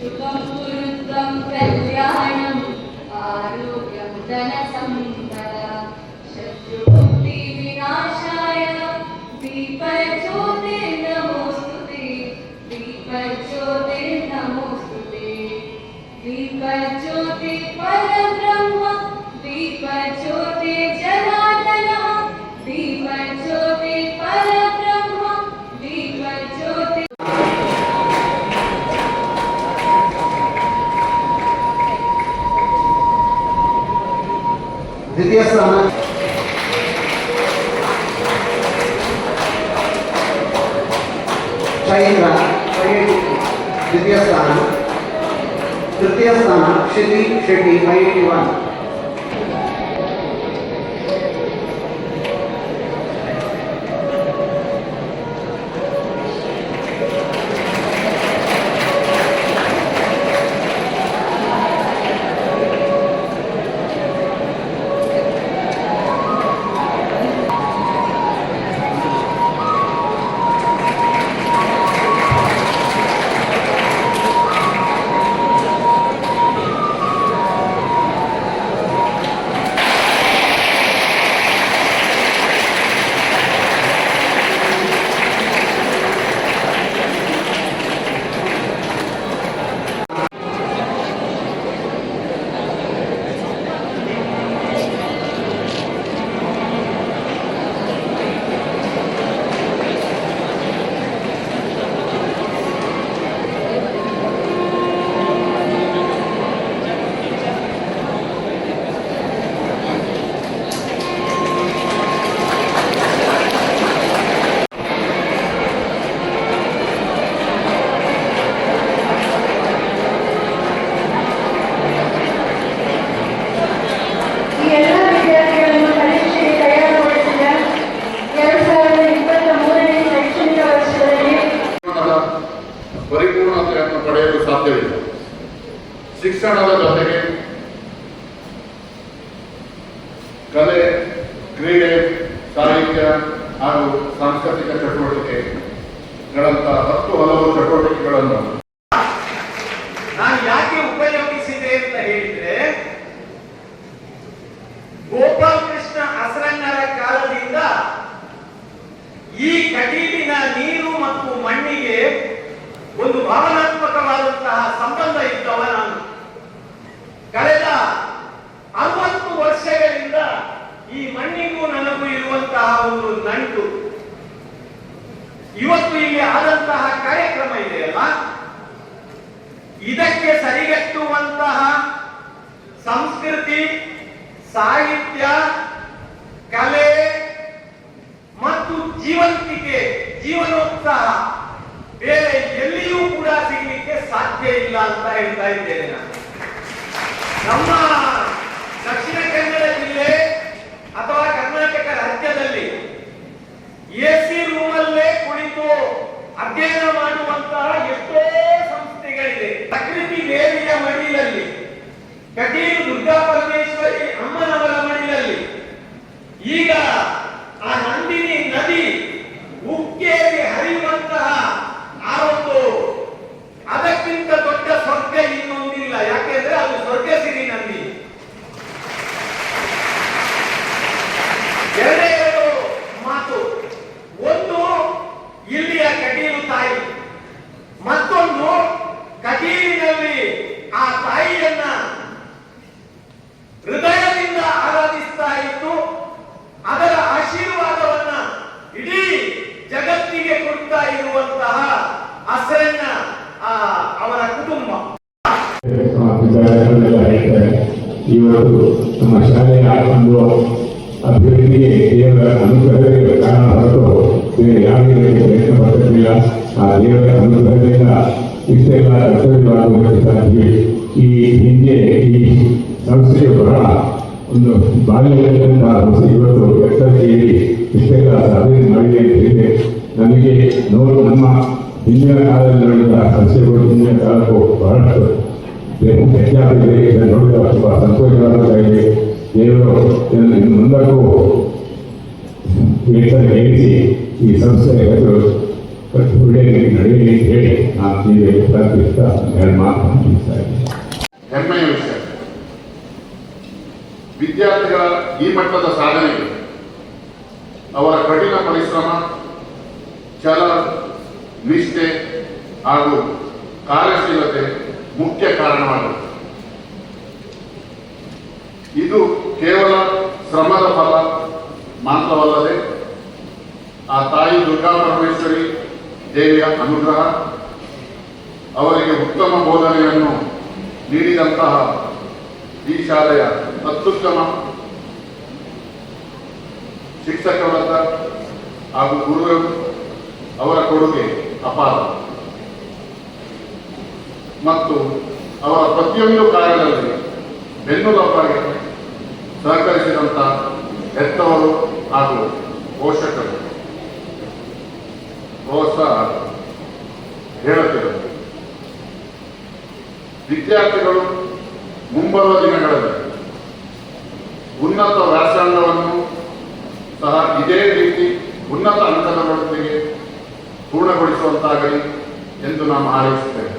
Şuradan bu द्वितीय स्थान। चैंद्रा द्वितीय स्थान। तृतीय स्थान शिदी शेटी फाइव एटी वन ಕಲೆ, ಕ್ರೀಡೆ, ಸಾಹಿತ್ಯ ಹಾಗೂ ಸಾಂಸ್ಕೃತಿಕ ಚಟುವಟಿಕೆಗಳಂತಹ ಹತ್ತು ಹಲವು ಚಟುವಟಿಕೆಗಳನ್ನು ನಾನು ಯಾಕೆ ಉಪಯೋಗಿಸಿದೆ ಅಂತ ಹೇಳಿದ್ರೆ, ಗೋಪಾಲಕೃಷ್ಣ ಅಸರಂಗರ ಕಾಲದಿಂದ ಈ ಕಟೀಲಿನ ನೀರು ಮತ್ತು ಮಣ್ಣಿಗೆ ಒಂದು ಭಾವನಾತ್ಮಕವಾದಂತಹ ಸಂಬಂಧ ಇದ್ದವ ನಾನು ಕಳೆದ ಅರವತ್ತು ವರ್ಷಗಳಿಂದ ಈ ಮಣ್ಣಿಗೂ ನನಗೂ ಇರುವಂತಹ ಒಂದು ನಂಟು ಇವತ್ತು ಇಲ್ಲಿ ಆದಂತಹ ಕಾರ್ಯಕ್ರಮ ಇದೆಯಲ್ಲ ಇದಕ್ಕೆ ಸರಿಗಟ್ಟುವಂತಹ ಸಂಸ್ಕೃತಿ, ಸಾಹಿತ್ಯ, ಕಲೆ ಮತ್ತು ಜೀವಂತಿಕೆ, ಜೀವನೋತ್ಸಾಹ ಬೇರೆ ಎಲ್ಲಿಯೂ ಕೂಡ ಸಿಗಲಿಕ್ಕೆ ಸಾಧ್ಯ ಇಲ್ಲ ಅಂತ ಹೇಳ್ತಾ ಇದ್ದೇನೆ ನಾನು. ನಮ್ಮ ಕಟೀಲು ದುರ್ಗಾ ಪರಮೇಶ್ವರಿ ವಿದ್ಯಾರ್ಥಿಗಳೆಲ್ಲ ಹೇಳ್ತಾರೆ ಇವತ್ತು ನಮ್ಮ ಶಾಲೆಯ ಒಂದು ಅಭಿವೃದ್ಧಿಗೆ ದೇವರ ಅನುಗ್ರಹವೇ ಕಾರಣ ಹೊರತು ಬೇರೆ ಯಾವುದೇ ರೀತಿ ಪ್ರಯತ್ನ ಪಡ್ತಿರಲಿಲ್ಲ ಆ ದೇವರ ಅನುಗ್ರಹದಿಂದ ಇಷ್ಟೆಲ್ಲ ಕರ್ತವ್ಯವಾಗುವುದಕ್ಕೆ ಸಾಧ್ಯ ಈ ಹಿಂದೆ ಈ ಸಂಸ್ಥೆಯ ಬಹಳ ಒಂದು ಬಾಲ್ಯದಲ್ಲಿದ್ದಂತಹ ಇವತ್ತು ಎತ್ತರಿಕೆಯಲ್ಲಿ ಇಷ್ಟೆಲ್ಲ ಸಾಧನೆ ಮಾಡಿದೆ ಹೇಳಿದೆ ನಮಗೆ ನೋಡು ನಮ್ಮ ಹಿಂದಿನ ಕಾಲದಲ್ಲಿ ನಡೆದ ಸಂಸ್ಥೆಗಳು ಹಿಂದಿನ ಕಾಲಕ್ಕೂ ಬಹಳಷ್ಟು ವ್ಯತ್ಯಾಸವಿದೆ ಇದನ್ನು ನೋಡಿದ ತುಂಬ ಸಂತೋಷವಾಗುತ್ತಾ ದೇವರು ಇದನ್ನು ಮುಂದಕ್ಕೂ ಏರಿಸಿ ಈ ಸಂಸ್ಥೆ ಒಳ್ಳೆಯ ನಡೆಯಲಿ ಅಂತ ಹೇಳಿ ನಾನು ನೀವೇ ಪ್ರಾರ್ಥಿಸ್ತಾ ಎರಡು ಮಾತು ಮುಗಿಸ್ತಾ ಇದ್ದೀನಿ ಹೆಮ್ಮೆಯ ವಿಷಯ ವಿದ್ಯಾರ್ಥಿಗಳ ಈ ಮಟ್ಟದ ಸಾಧನೆ ಅವರ ಕಠಿಣ ಪರಿಶ್ರಮ, ಛಲ, ನಿಷ್ಠೆ ಹಾಗೂ ಕಾರ್ಯಶೀಲತೆ ಶ್ರಮದ ಫಲ ಮಾತ್ರವಲ್ಲದೆ ಆ ತಾಯಿ ದುರ್ಗಾ ಪರಮೇಶ್ವರಿ ದೇವಿಯ ಅನುಗ್ರಹ, ಅವರಿಗೆ ಉತ್ತಮ ಬೋಧನೆಯನ್ನು ನೀಡಿದಂತಹ ಈ ಶಾಲೆಯ ಅತ್ಯುತ್ತಮ ಶಿಕ್ಷಕ ವರ್ಗ ಹಾಗೂ ಗುರುಗಳು ಅವರ ಕೊಡುಗೆ ಅಪಾರ. ಮತ್ತು ಅವರ ಪ್ರತಿಯೊಂದು ಕಾರ್ಯದಲ್ಲಿ ಬೆನ್ನುಲಪ್ಪಾಗಿ ಸಹಕರಿಸಿದಂಥ ಹೆತ್ತವರು ಹಾಗೂ ಪೋಷಕರು. ಪ್ರೋತ್ಸಾಹ ಹೇಳುತ್ತಿದ್ದರು ವಿದ್ಯಾರ್ಥಿಗಳು ಮುಂಬರುವ ದಿನಗಳಲ್ಲಿ ಉನ್ನತ ವ್ಯಾಸಂಗವನ್ನು ಸಹ ಇದೇ ರೀತಿ ಉನ್ನತ ಅಂಕದಗಳೊಂದಿಗೆ ಪೂರ್ಣಗೊಳಿಸುವಂತಾಗಲಿ ಎಂದು ನಾನು ಹಾರೈಸುತ್ತೇನೆ